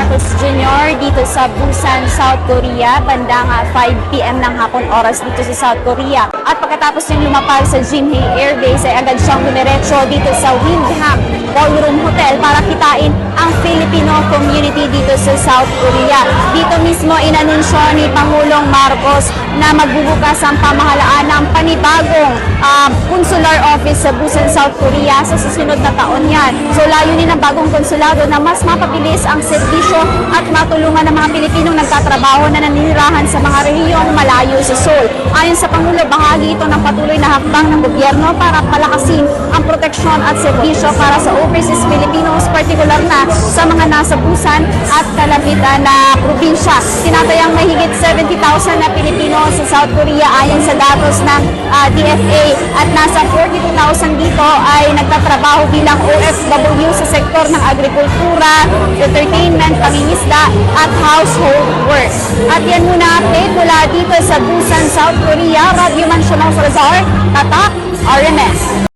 Marcos Jr. dito sa Busan, South Korea, bandang ah, 5pm ng hapon oras dito sa South Korea. At pagkatapos niyang lumapag sa Jinhae Air Base ay agad siyang dumiretso dito sa Windham Ballroom Hotel para kitain ang Filipino community dito sa South Korea. Dito mismo inanunsyo ni Pangulong Marcos na magbubukas ang pamahalaan ng panibagong ah, consular office sa Busan, South Korea sa susunod na taon yan. So layunin ng bagong konsulado na mas mapabilis ang serbisyo at matulungan ng mga Pilipinong nagtatrabaho na naninirahan sa mga rehiyong malayo sa Seoul. Ayon sa Pangulo, bahagi ito ng patuloy na hakbang ng gobyerno para palakasin ang proteksyon at serbisyo para sa overseas Filipinos, partikular na sa mga nasa Busan at kalabitan na probinsya. Tinatayang may higit 70,000 na Pilipino sa South Korea ayon sa datos ng ah, DFA at nasa 42,000 dito ay nagtatrabaho bilang OFW sa sektor ng agrikultura, entertainment, pangingisda at household work. At yan muna update mula dito sa Busan, South Korea, Radio Man Shimon Salazar, Tatak, RMS.